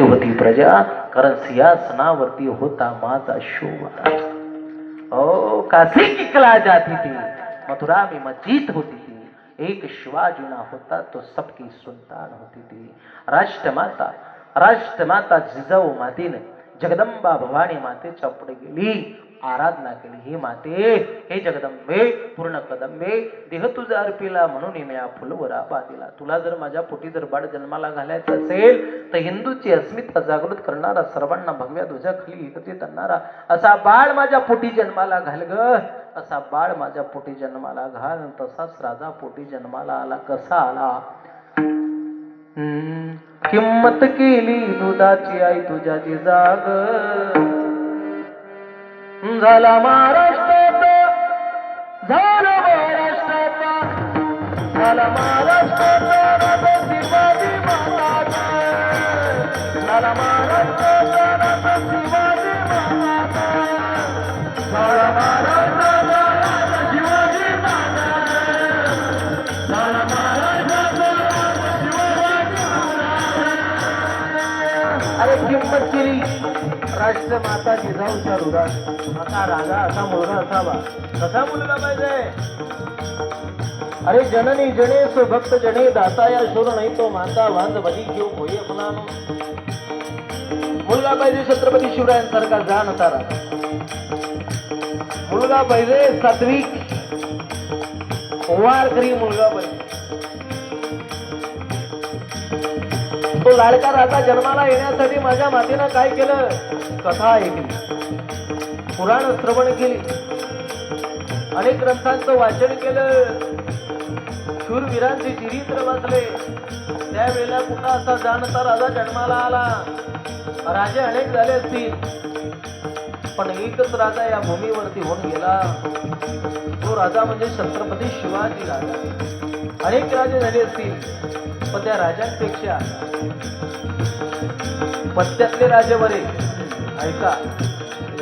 होती प्रजा कारण सिंहासनावरती होता माझा शोभा. ओ काशी किकला जाती थी मथुरा में मस्जिद होती थी एक शिवाजुना होता तो सबकी सुल्तान होती थी राष्ट्रमाता राष्ट्रमाता जिजाऊ मातेने जगदंबा भवानी मातेच्या पुढे गेली. आराधना केली. ही माते हे जगदंबे पूर्ण कदंबे देह तुझा अर्पिला म्हणून मी या फुलवर तुला जर माझ्या पोटी जर बाळ जन्माला घालायचं असेल तर हिंदूची अस्मिता जागृत करणारा सर्वांना भगव्या ध्वजाखाली एकत्रित आणणारा असा बाळ माझ्या पोटी जन्माला घाल ग. असा बाळ माझ्या पोटी जन्माला घाल तसाच राजा पोटी जन्माला आला. कसा आला? हम्म, किंमत केली दुधाची आई तुझ्या जाग. झाला महाराष्ट्राचा. झाला माता जिजाऊच्या रुरात असा राजा असा मुलगा असावा. कसा मुलगा पाहिजे? अरे जननी जने सो भक्त जने दाता या शोर नाही तो माता वांद बली घेऊ होई अपना मुलगा पाहिजे छत्रपती शिवरायांसारखा जाण तारा मुलगा पाहिजे सात्विक. वारकरी मुलगा पाहिजे. तो लाडका राजा जन्माला येण्यासाठी माझ्या मातीनं काय केलं? कथा ऐकली. पुराण श्रवण केली. अनेक ग्रंथांचं वाचन केलं. शूरवीरांचे चरित्र वाचले. त्यावेळेला कुठला असा जाणता राजा जन्माला आला? राजे अनेक झाले असतील. पण एकच राजा या भूमीवरती होऊन गेला. तो राजा म्हणजे छत्रपती शिवाजी राजा. अनेक राजे झाले असतील पण त्या राजांपेक्षा पत्त्यातले राजे बरे. ऐका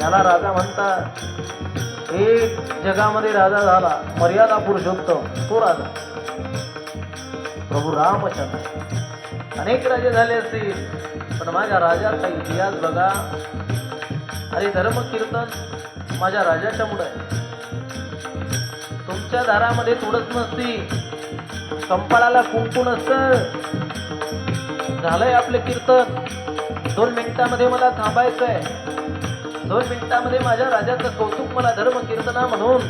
याला राजा म्हणतात एक जगामध्ये राजा झाला मर्यादा पुरुषोत्तम तो राजा. प्रभू रामचंद्र. अनेक राजे झाले असतील पण माझ्या राजाचा इतिहास बघा. अरे धर्म कीर्तन माझ्या राजाच्या मुळे तुमच्या दारामध्ये थोडंच नसती कंपाळाला कुंकू नसतं. झालंय आपलं कीर्तन. दोन मिनिटामध्ये मला थांबायचं आहे. दोन मिनिटामध्ये माझ्या राजाचं कौतुक मला धर्म कीर्तना म्हणून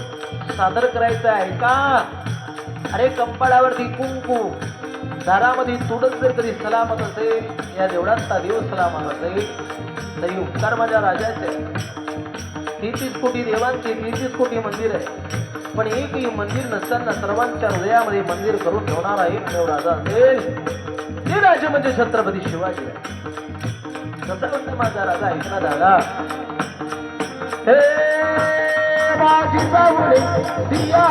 सादर करायचं आहे का? अरे कंपाळावरती कुंकू. दारामध्ये तुडत जर तरी सलामत असेल या देवळातला देव सलामत असेल तरी उपकार माझ्या राजाचे तेहतीस कोटी देवांचे तेहतीस कोटी मंदिर आहे. पण एकही मंदिर नसताना सर्वांच्या हृदयामध्ये मंदिर करून ठेवणारा एक देव राजा असेल. ते राजे म्हणजे छत्रपती शिवाजी. आहे कसं म्हणतो माझा राजा ऐक ना दादा. हे माझी बाबुले दिया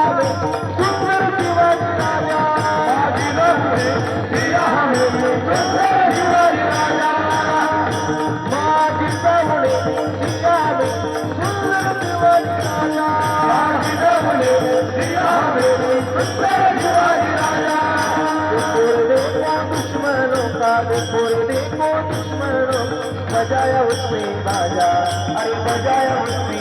बजाया उसने बाजा अरे बजाया उसने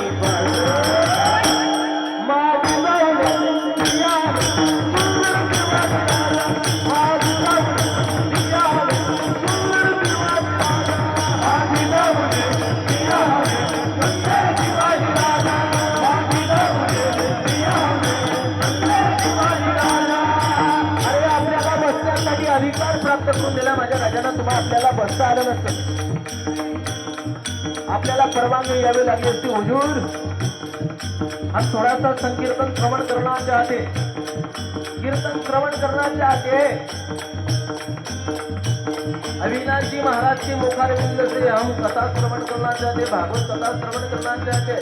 आपल्याला बसता आलं नसतं. आपल्याला परवानगी यावी लागली असती हुजूर. हा थोडासा संकीर्तन श्रवण करण्याच्या आते कीर्तन श्रवण करण्याच्या आते अविनाश जी महाराज की मुखारविंद से हम कथा श्रवण करना चाहते भागवत कथा श्रवण करना चाहते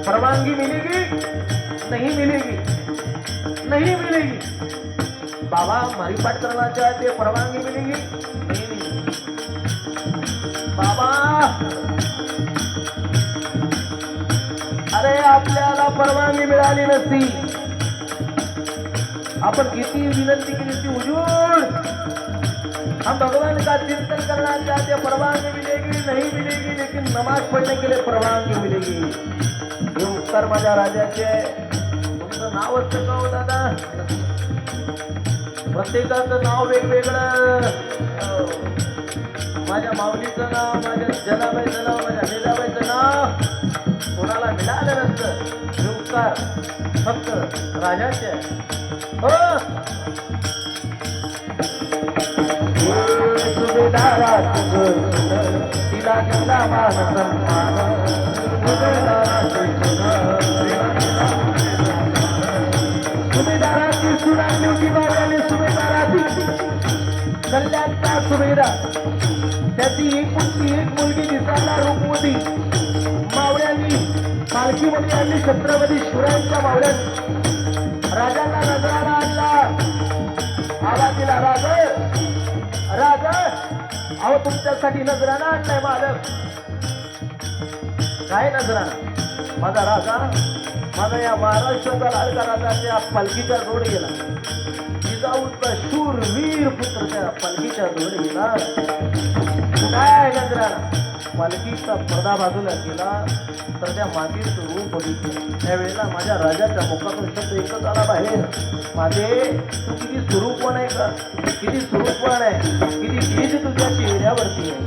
परवानगी मिलेगी? नहीं मिलेगी. नहीं मिलेगी. बाबा हमारी पाठ ते चाहते परवानगी मिलेगी बाबा! अरे आपल्याला परवानगी मिळाली नसती. आपण किती विनंती केली ती हुजूर! हम भगवान का चिंतन करना चाहते परवानगी मिलेगी नहीं मिलेगी लेकिन नमाज पढ़ने के लिए परवानगी मिलेगी. हे उत्तर माझ्या राजाचे तुमचं नाव असतं हो, दादा? प्रत्येकाचं नाव वेगवेगळं. माझ्या माऊलीचं नाव माझ्या जनाबाईचं नाव माझ्या लीलाबाईचं नाव. कोणाला मिळालं नसतं. उपकार फक्त राजाचे. हो! तिला सुरा कल्याणचा सुभेदार. त्याची एक मुलगी एक मुलगी दिसायला रूपवती मावळ्यांनी पालखीमध्ये आणली छत्रपती शिवरायांच्या मावळ्यांनी राजाला नजराला आणला. आवाज दिला राज राज अहो तुमच्यासाठी नजराना आणलाय मालक. काय नजराना माझा राजा माझा या महाराष्ट्राचा लाडका राजा त्या पालखीच्या जोड गेला. जाऊचा शूर वीर पुत्र त्या पालखीच्या जोड गेला. काय नजराना पालखीचा पडदा बाजूला गेला तर त्या मातीत रूप बघितलं. त्यावेळेला माझ्या राजाच्या मुखातून शब्द एकच आला बाहेर. माझे तू किती स्वरूपवान आहे का? किती स्वरूपवान आहे? किती गीज तुझ्या चेहऱ्यावरती आहे?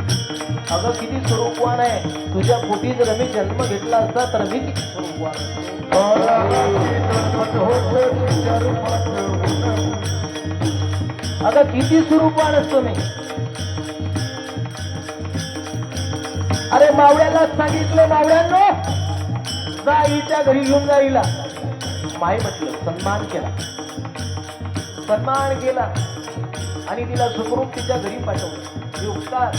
अगं किती स्वरूपवान आहे? तुझ्या पोटी जर मी जन्म घेतला असता तर मी किती स्वरूपवान आहे. अगं किती स्वरूपवान असतो मी अरे मावळ्याला सांगितलं मावळ्यांनो जा घरी घेऊन जाईला. माय म्हटलं सन्मान केला. सन्मान केला. आणि तिला सुखरूप तिच्या घरी पाठवलं. हे उपकार.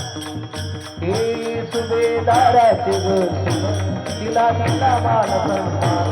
हे सुभेदाराचे तिला दिला मान सन्मान.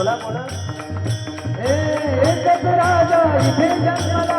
बोला बोला. ए, एकच राजा इथे जन्माला